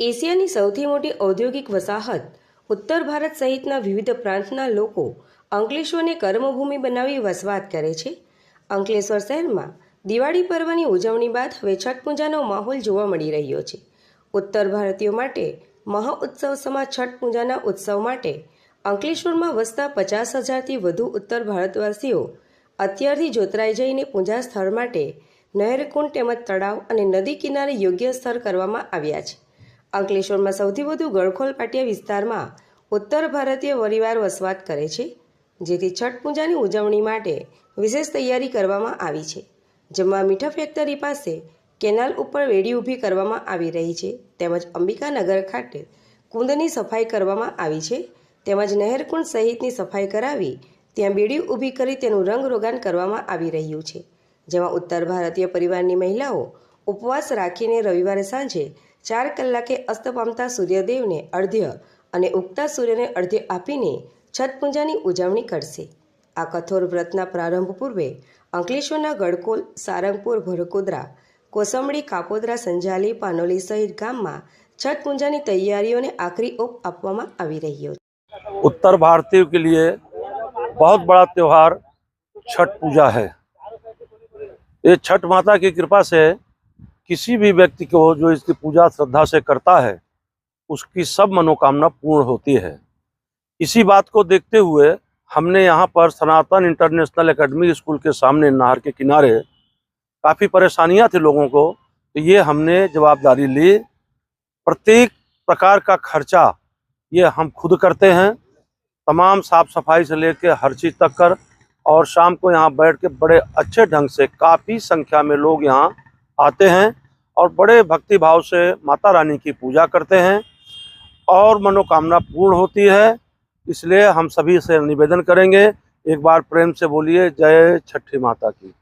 એશિયાની સૌથી મોટી ઔદ્યોગિક વસાહત, ઉત્તર ભારત સહિતના વિવિધ પ્રાંતના લોકો અંકલેશ્વરને કર્મભૂમિ બનાવી વસવાટ કરે છે. અંકલેશ્વર શહેરમાં દિવાળી પર્વની ઉજવણી બાદ હવે છઠ પૂજાનો માહોલ જોવા મળી રહ્યો છે. ઉત્તર ભારતીયો માટે મહા સમા છઠ પૂજાના ઉત્સવ માટે અંકલેશ્વરમાં વસતા પચાસ હજારથી વધુ ઉત્તર ભારતવાસીઓ અત્યારથી જોતરાઈ જઈને પૂજા સ્થળ માટે નહેરકુંડ તેમજ તળાવ અને નદી કિનારે યોગ્ય સ્થળ કરવામાં આવ્યા છે. અંકલેશ્વરમાં સૌથી વધુ ગળખોલ પાટિયા વિસ્તારમાં ઉત્તર ભારતીય પરિવાર વસવાટ કરે છે, જેથી છઠ પૂજાની ઉજવણી માટે વિશેષ તૈયારી કરવામાં આવી છે. જેમાં મીઠા ફેક્ટરી પાસે કેનાલ ઉપર વેડી ઊભી કરવામાં આવી રહી છે, તેમજ અંબિકાનગર ખાતે કુંદની સફાઈ કરવામાં આવી છે, તેમજ નહેરકુંડ સહિતની સફાઈ કરાવી ત્યાં બેડી ઊભી કરી તેનું રંગરોગાન કરવામાં આવી રહ્યું છે. જેમાં ઉત્તર ભારતીય પરિવારની મહિલાઓ ઉપવાસ રાખીને રવિવારે સાંજે ચાર કલાકે અસ્ત પામતા સૂર્યદેવને અર્ધ્ય અને ઉગતા સૂર્યને અર્ધ્ય આપીને છઠ પૂજાની ઉજવણી કરશે આ કઠોર વ્રતના પ્રારંભ પૂર્વે અંકલેશ્વરના ગડકોલ સારંગપુર ભરકોદરા કોસંબડી કાપોદરા સંજાલી પાનોલી સહિત ગામમાં છઠ પૂજાની તૈયારીઓને આખરી ઓપ આપવામાં આવી રહ્યો છે उत्तर भारतीयों के लिए बहुत बड़ा त्यौहार छठ पूजा है ये छठ माता की कृपा से किसी भी व्यक्ति को जो इसकी पूजा श्रद्धा से करता है, उसकी सब मनोकामना पूर्ण होती है। इसी बात को देखते हुए हमने यहाँ पर सनातन इंटरनेशनल एकेडमी स्कूल के सामने नहर के किनारे काफ़ी परेशानियाँ थी लोगों को तो ये हमने जवाबदारी ली। प्रत्येक प्रकार का खर्चा ये हम खुद करते हैं, तमाम साफ़ सफ़ाई से लेके हर चीज़ तक कर, और शाम को यहाँ बैठ के बड़े अच्छे ढंग से काफ़ी संख्या में लोग यहाँ आते हैं और बड़े भक्ति भाव से माता रानी की पूजा करते हैं और मनोकामना पूर्ण होती है। इसलिए हम सभी से निवेदन करेंगे, एक बार प्रेम से बोलिए, जय छठी माता की।